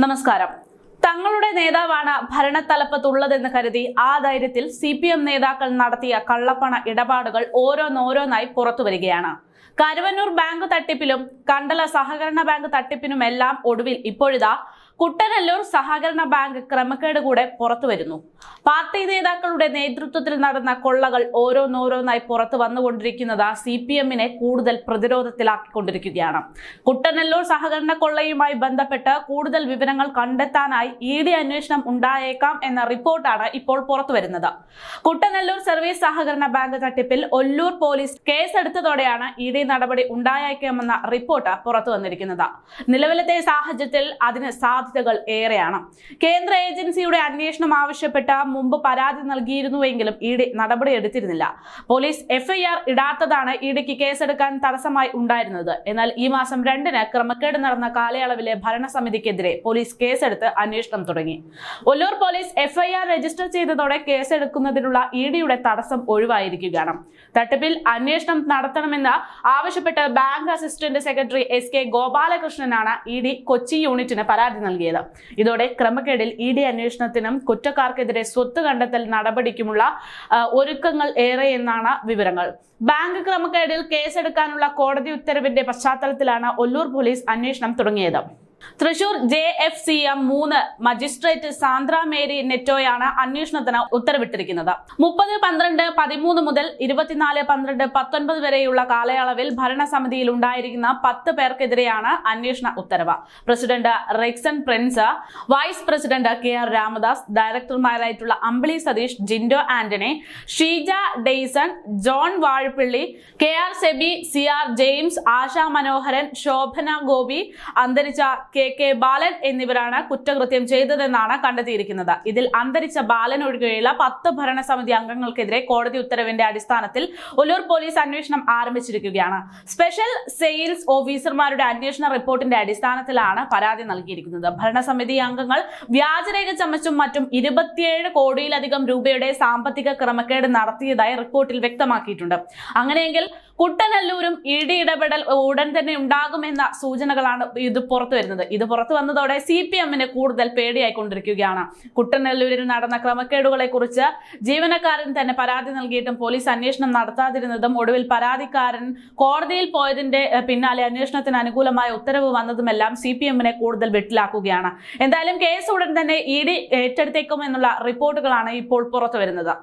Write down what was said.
നമസ്കാരം. തങ്ങളുടെ നേതാവാണ് ഭരണത്തലപ്പത്തുള്ളതെന്ന് കരുതി ആ ധൈര്യത്തിൽ സി പി എം നേതാക്കൾ നടത്തിയ കള്ളപ്പണ ഇടപാടുകൾ ഓരോന്നോരോന്നായി പുറത്തു വരികയാണ്. കരുവന്നൂർ ബാങ്ക് തട്ടിപ്പിലും കണ്ടല സഹകരണ ബാങ്ക് തട്ടിപ്പിനുമെല്ലാം ഒടുവിൽ ഇപ്പോഴിതാ കുട്ടനല്ലൂർ സഹകരണ ബാങ്ക് ക്രമക്കേട് കൂടെ പുറത്തു വരുന്നു. പാർട്ടി നേതാക്കളുടെ നേതൃത്വത്തിൽ നടന്ന കൊള്ളകൾ ഓരോന്നോരോന്നായി പുറത്തു വന്നുകൊണ്ടിരിക്കുന്നത് സി പി എമ്മിനെ കൂടുതൽ പ്രതിരോധത്തിലാക്കിക്കൊണ്ടിരിക്കുകയാണ്. കുട്ടനെല്ലൂർ സഹകരണ കൊള്ളയുമായി ബന്ധപ്പെട്ട് കൂടുതൽ വിവരങ്ങൾ കണ്ടെത്താനായി ഇ ഡി അന്വേഷണം ഉണ്ടായേക്കാം എന്ന റിപ്പോർട്ടാണ് ഇപ്പോൾ പുറത്തു വരുന്നത്. കുട്ടനല്ലൂർ സർവീസ് സഹകരണ ബാങ്ക് തട്ടിപ്പിൽ ഒല്ലൂർ പോലീസ് കേസെടുത്തതോടെയാണ് ഇ ഡി നടപടി ഉണ്ടായേക്കാമെന്ന റിപ്പോർട്ട് പുറത്തു വന്നിരിക്കുന്നത്. നിലവിലത്തെ സാഹചര്യത്തിൽ അതിന് സാധ്യതകൾ ഏറെയാണ്. കേന്ദ്ര ഏജൻസിയുടെ അന്വേഷണം ആവശ്യപ്പെട്ട മുമ്പ് പരാതി നൽകിയിരുന്നുവെങ്കിലും ഇ ഡി നടപടിയെടുത്തിരുന്നില്ല. പോലീസ് എഫ്ഐആർ ഇടാത്തതാണ് ഇ ഡിക്ക് കേസെടുക്കാൻ തടസ്സമായി ഉണ്ടായിരുന്നത്. എന്നാൽ ഈ മാസം രണ്ടിന് ക്രമക്കേട് നടന്ന കാലയളവിലെ ഭരണസമിതിക്കെതിരെ പോലീസ് കേസെടുത്ത് അന്വേഷണം തുടങ്ങി. ഒല്ലൂർ പോലീസ് എഫ്ഐആർ രജിസ്റ്റർ ചെയ്തതോടെ കേസെടുക്കുന്നതിനുള്ള ഇ ഡിയുടെ തടസ്സം ഒഴിവായിരിക്കുകയാണ്. തട്ടിപ്പിൽ അന്വേഷണം നടത്തണമെന്ന് ആവശ്യപ്പെട്ട് bank assistant secretary S K ഗോപാലകൃഷ്ണനാണ് E D Kochi യൂണിറ്റിന് പരാതി നൽകിയത്. ഇതോടെ ക്രമക്കേടിൽ ഇ ഡി അന്വേഷണത്തിനും കുറ്റക്കാർക്കെതിരെ സ്വത്ത് കണ്ടെത്തൽ നടപടിക്കുമുള്ള ഒരുക്കങ്ങൾ ഏറെ എന്നാണ് വിവരങ്ങൾ. ബാങ്ക് ക്രമക്കേടിൽ കേസെടുക്കാനുള്ള കോടതി ഉത്തരവിന്റെ പശ്ചാത്തലത്തിലാണ് ഒല്ലൂർ പോലീസ് അന്വേഷണം തുടങ്ങിയത്. Thrissur J F C M മൂന്ന് മജിസ്ട്രേറ്റ് സാന്ദ്ര മേരി നെറ്റോയാണ് അന്വേഷണത്തിന് ഉത്തരവിട്ടിരിക്കുന്നത്. മുപ്പത് പന്ത്രണ്ട് പതിമൂന്ന് മുതൽ ഇരുപത്തിനാല് പന്ത്രണ്ട് പത്തൊൻപത് വരെയുള്ള കാലയളവിൽ ഭരണസമിതിയിൽ ഉണ്ടായിരിക്കുന്ന പത്ത് പേർക്കെതിരെയാണ് അന്വേഷണ ഉത്തരവ്. President Rexon Prince vice president K R Ramadas ഡയറക്ടർമാരായിട്ടുള്ള Ambili Satheesh Jindo Antony Sheeja Dayson John Vazhappilly K R Sebi C R James Asha Manoharan Shobhana Gopi അന്തരിച്ച കെ കെ ബാലൻ എന്നിവരാണ് കുറ്റകൃത്യം ചെയ്തതെന്നാണ് കണ്ടെത്തിയിരിക്കുന്നത്. ഇതിൽ അന്തരിച്ച ബാലൻ ഒഴികെയുള്ള പത്ത് ഭരണസമിതി അംഗങ്ങൾക്കെതിരെ കോടതി ഉത്തരവിന്റെ അടിസ്ഥാനത്തിൽ ഒല്ലൂർ പോലീസ് അന്വേഷണം ആരംഭിച്ചിരിക്കുകയാണ്. സ്പെഷ്യൽ സെയിൽസ് ഓഫീസർമാരുടെ അന്വേഷണ റിപ്പോർട്ടിന്റെ അടിസ്ഥാനത്തിലാണ് പരാതി നൽകിയിരിക്കുന്നത്. ഭരണസമിതി അംഗങ്ങൾ വ്യാജരേഖ ചമച്ചും മറ്റും ഇരുപത്തിയേഴ് കോടിയിലധികം രൂപയുടെ സാമ്പത്തിക ക്രമക്കേട് നടത്തിയതായി റിപ്പോർട്ടിൽ വ്യക്തമാക്കിയിട്ടുണ്ട്. അങ്ങനെയെങ്കിൽ കുട്ടനല്ലൂരും ഇടി ഇടപെടൽ ഉടൻ തന്നെ ഉണ്ടാകുമെന്ന സൂചനകളാണ് ഇത് പുറത്തു വരുന്നത്. ഇത് പുറത്തു വന്നതോടെ സി പി എമ്മിന് കൂടുതൽ പേടിയായിക്കൊണ്ടിരിക്കുകയാണ്. കുട്ടനല്ലൂരിൽ നടന്ന ക്രമക്കേടുകളെ കുറിച്ച് ജീവനക്കാരൻ തന്നെ പരാതി നൽകിയിട്ടും പോലീസ് അന്വേഷണം നടത്താതിരുന്നതും ഒടുവിൽ പരാതിക്കാരൻ കോടതിയിൽ പോയതിന്റെ പിന്നാലെ അന്വേഷണത്തിന് അനുകൂലമായ ഉത്തരവ് വന്നതുമെല്ലാം സി പി എമ്മിനെ കൂടുതൽ വെട്ടിലാക്കുകയാണ്. എന്തായാലും കേസ് ഉടൻ തന്നെ ഇ ഡി എന്നുള്ള റിപ്പോർട്ടുകളാണ് ഇപ്പോൾ പുറത്തു വരുന്നത്.